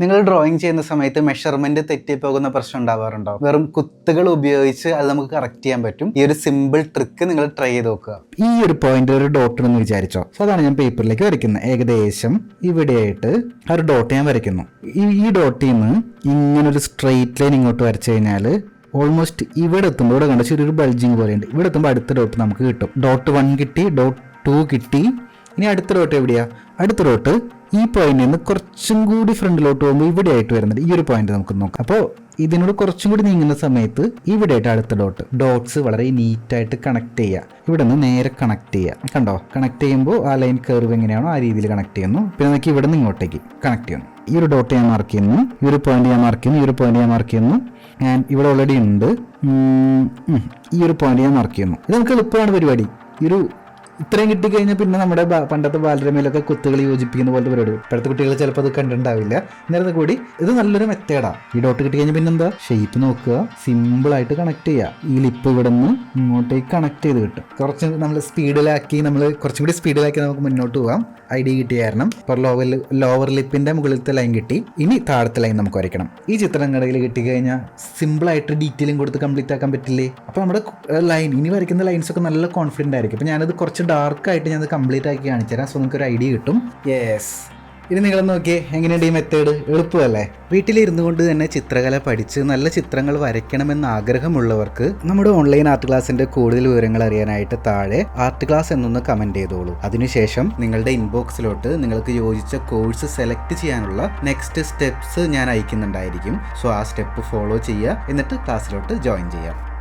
നിങ്ങൾ ഡ്രോയിങ് ചെയ്യുന്ന സമയത്ത് മെഷർമെന്റ് തെറ്റിപ്പോകുന്ന പ്രശ്നം ഉണ്ടാവാറുണ്ടോ? വെറും കുത്തുകൾ ഉപയോഗിച്ച് അത് നമുക്ക് കറക്റ്റ് ചെയ്യാൻ പറ്റും. ഈ ഒരു സിമ്പിൾ ട്രിക്ക് നിങ്ങൾ ട്രൈ ചെയ്ത് നോക്കുക. ഈ ഒരു പോയിന്റ് ഒരു ഡോട്ട് എന്ന് വിചാരിച്ചോ? സോ അതാണ് ഞാൻ പേപ്പറിലേക്ക് വരയ്ക്കുന്നത്. ഏകദേശം ഇവിടെയായിട്ട് ഒരു ഡോട്ട് ഞാൻ വരയ്ക്കുന്നു. ഈ ഈ ഡോട്ടിൽ നിന്ന് ഇങ്ങനെ ഒരു സ്ട്രെയിറ്റ് ലൈൻ ഇങ്ങോട്ട് വരച്ചു കഴിഞ്ഞാൽ ഓൾമോസ്റ്റ് ഇവിടെ എത്തുമ്പോൾ ഇവിടെ കണ്ട ചെറിയൊരു ബൾജിങ് പോലെയുണ്ട്. ഇവിടെ എത്തുമ്പോൾ അടുത്ത ഡോട്ട് നമുക്ക് കിട്ടും. ഡോട്ട് വൺ കിട്ടി ഡോട്ട് ടു കിട്ടി ഇനി അടുത്ത റോട്ട് എവിടെയാ? അടുത്ത റോട്ട് ഈ പോയിന്റിൽ നിന്ന് കുറച്ചും കൂടി ഫ്രണ്ടിലോട്ട് പോകുമ്പോൾ ഇവിടെ ആയിട്ട് വരുന്നുണ്ട് ഈ ഒരു പോയിന്റ് നമുക്ക് നോക്കാം. അപ്പോൾ ഇതിനോട് കുറച്ചും കൂടി നീങ്ങുന്ന സമയത്ത് ഇവിടെ ആയിട്ട് അടുത്ത ഡോട്ട് ഡോട്ട്സ് വളരെ നീറ്റായിട്ട് കണക്ട് ചെയ്യുക ഇവിടെ നിന്ന് നേരെ കണക്ട് ചെയ്യുക കണ്ടോ? കണക്ട് ചെയ്യുമ്പോൾ ആ ലൈൻ കർവ് എങ്ങനെയാണോ ആ രീതിയിൽ കണക്ട് ചെയ്യുന്നു. പിന്നെ നമുക്ക് ഇവിടെ നിന്ന് ഇങ്ങോട്ടേക്ക് കണക്ട് ചെയ്യുന്നു. ഈ ഒരു ഡോട്ട് ഞാൻ മാർക്ക് ചെയ്യുന്നു. ഈ ഒരു പോയിന്റ് ഞാൻ മാർക്ക് ചെയ്യുന്നു. ഈ ഒരു പോയിന്റ് ഞാൻ മാർക്ക് ചെയ്യുന്നു. ഞാൻ ഇവിടെ ഓൾറെഡി ഉണ്ട്. ഈ ഒരു പോയിന്റ് ഞാൻ മാർക്ക് ചെയ്യുന്നു. ഇത് നമുക്ക് എളുപ്പമാണ് പരിപാടി. ഈ ഒരു ഇത്രയും കിട്ടിക്കഴിഞ്ഞാൽ പിന്നെ നമ്മുടെ പണ്ടത്തെ ബാലരമയിലൊക്കെ കുത്തുകൾ യോജിപ്പിക്കുന്ന പോലത്തെ പരിപാടി. ഇപ്പോഴത്തെ കുട്ടികൾ ചിലപ്പോൾ അത് കണ്ടിട്ടുണ്ടാവില്ല. നേരത്തെ കൂടി ഇത് നല്ലൊരു മെത്തേഡാ. ഈ ഡോട്ട് കിട്ടി കിട്ടിക്കഴിഞ്ഞാൽ പിന്നെന്താ ഷേപ്പ് നോക്കുക. സിമ്പിൾ ആയിട്ട് കണക്ട് ചെയ്യുക. ഈ ലിപ്പ് ഇവിടെ നിന്ന് ഇങ്ങോട്ടേക്ക് കണക്ട് ചെയ്ത് കിട്ടും. കുറച്ച് നമ്മൾ സ്പീഡിലാക്കി നമ്മൾ കുറച്ചും കൂടി സ്പീഡിലാക്കി നമുക്ക് മുന്നോട്ട് പോകാം ഐ ഡി കിട്ടിയ കാരണം ഇപ്പോൾ ലോവർ ലോവർ ലിപ്പിന്റെ മുകളിലത്തെ ലൈൻ കിട്ടി. ഇനി താഴത്തെ ലൈൻ നമുക്ക് വരയ്ക്കണം. ഈ ചിത്രം കടയിൽ സിമ്പിൾ ആയിട്ട് ഡീറ്റെയിലും കൊടുത്ത് കംപ്ലീറ്റ് ആക്കാൻ പറ്റില്ലേ? അപ്പോൾ നമ്മുടെ ലൈൻ ഇനി വരയ്ക്കുന്ന ലൈൻസ് ഒക്കെ നല്ല കോൺഫിഡന്റ് ആയിരിക്കും. അപ്പോൾ ഞാനത് കുറച്ച് ഡാർക്ക് ആയിട്ട് ഞാൻ കംപ്ലീറ്റ് ആക്കി കാണിച്ചു തരാം. സോ നിങ്ങൾക്ക് ഒരു ഐഡിയ കിട്ടും. യെസ് ഇനി നിങ്ങൾ നോക്കിയേ എങ്ങനെയുണ്ട് ഈ മെത്തേഡ് എളുപ്പമല്ലേ? വീട്ടിലിരുന്നു കൊണ്ട് തന്നെ ചിത്രകല പഠിച്ച് നല്ല ചിത്രങ്ങൾ വരയ്ക്കണമെന്ന് ആഗ്രഹമുള്ളവർക്ക് നമ്മുടെ ഓൺലൈൻ ആർട്ട് ക്ലാസ്സിന്റെ കൂടുതൽ വിവരങ്ങൾ അറിയാനായിട്ട് താഴെ ആർട്ട് ക്ലാസ് എന്നൊന്ന് കമന്റ് ചെയ്തോളൂ. അതിനുശേഷം നിങ്ങളുടെ ഇൻബോക്സിലോട്ട് നിങ്ങൾക്ക് യോജിച്ച കോഴ്സ് സെലക്ട് ചെയ്യാനുള്ള നെക്സ്റ്റ് സ്റ്റെപ്സ് ഞാൻ അയക്കുന്നുണ്ടായിരിക്കും. സോ ആ സ്റ്റെപ്പ് ഫോളോ ചെയ്യുക. എന്നിട്ട് ക്ലാസ്സിലോട്ട് ജോയിൻ ചെയ്യാം